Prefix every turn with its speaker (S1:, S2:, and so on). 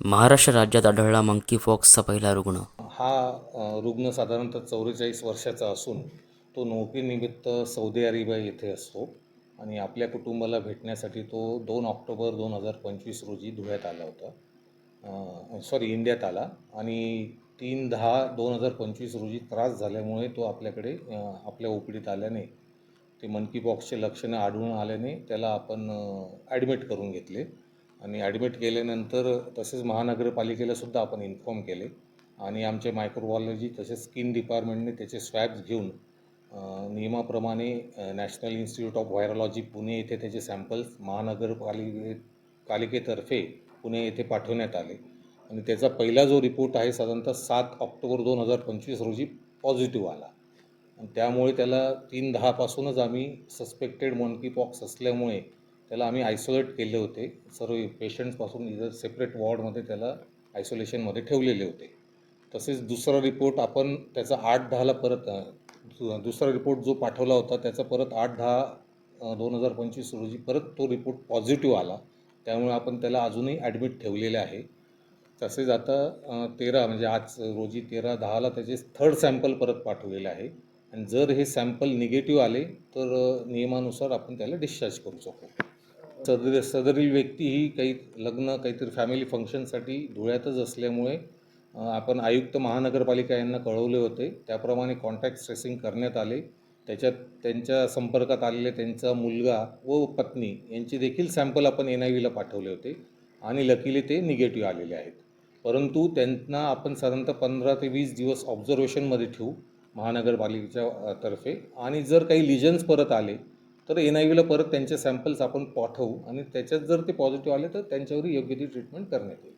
S1: महाराष्ट्र राज्यात आढळला मंकी फॉक्सचा पहिला रुग्ण.
S2: हा रुग्ण साधारणतः चौवेचाळीस वर्षाचा असून तो नोकरीनिमित्त सौदी अरेबिया येथे असतो आणि आपल्या कुटुंबाला भेटण्यासाठी तो दोन ऑक्टोबर दोन हजार पंचवीस रोजी धुळ्यात आला होता. सॉरी इंडियात आला आणि तीन दहा दोन हजार पंचवीस रोजी त्रास झाल्यामुळे तो आपल्याकडे आपल्या ओपीडीत आल्याने ते मनकी बॉक्सचे लक्षणं आढळून आल्याने त्याला आपण ॲडमिट करून घेतले. आणि ॲडमिट केल्यानंतर तसेच महानगरपालिकेलासुद्धा आपण इन्फॉर्म केले. आणि आमचे मायक्रोबायोलॉजी तसेच स्किन डिपार्टमेंटने त्याचे स्वॅब्स घेऊन नियमाप्रमाणे National Institute of Virology Pune येथे त्याचे सॅम्पल्स महानगरपालिके पालिकेतर्फे पुणे येथे पाठवण्यात आले. आणि त्याचा पहिला जो रिपोर्ट आहे साधारणतः सात ऑक्टोबर दोन हजार पंचवीस रोजी पॉझिटिव्ह आला. आणि त्यामुळे त्याला तीन दहापासूनच आम्ही सस्पेक्टेड मंकी पॉक्स असल्यामुळे त्याला आम्ही आयसोलेट केले होते. सर्व पेशंट्सपासून इथं सेपरेट वॉर्डमध्ये त्याला आयसोलेशनमध्ये ठेवलेले होते. तसेच दुसरा रिपोर्ट आपण त्याचा आठ दहाला परत दुसरा रिपोर्ट जो पाठवला होता त्याचा परत आठ दहा दोन हजार पंचवीस रोजी परत तो रिपोर्ट पॉझिटिव्ह आला. त्यामुळे आपण त्याला अजूनही ॲडमिट ठेवलेले आहे. तसेच आता तेरा म्हणजे आज रोजी तेरा दहाला त्याचे थर्ड सॅम्पल परत पाठवलेले आहे. आणि जर हे सॅम्पल निगेटिव्ह आले तर नियमानुसार आपण त्याला डिस्चार्ज करू शकतो सदर सदरील व्यक्ती ही काही लग्न काहीतरी फॅमिली फंक्शनसाठी धुळ्यातच असल्यामुळे आपण आयुक्त महानगरपालिका यांना कळवले होते. त्याप्रमाणे कॉन्टॅक्ट ट्रेसिंग करण्यात आले. त्याच्यात त्यांच्या संपर्कात आलेले त्यांचा मुलगा व पत्नी यांचे देखील सॅम्पल आपण एन आय व्हीला पाठवले होते आणि लकीली ते निगेटिव्ह आलेले आहेत. परंतु त्यांना आपण साधारणतः पंधरा ते वीस दिवस ऑब्झर्वेशनमध्ये ठेवू महानगरपालिकेच्या तर्फे. आणि जर काही लिजन्स परत आले तर एन आय व्हीला परत त्यांचे सॅम्पल्स आपण पाठवू आणि त्याच्यात जर ते पॉझिटिव्ह आले तर त्यांच्यावर योग्य ती ट्रीटमेंट करण्यात येईल.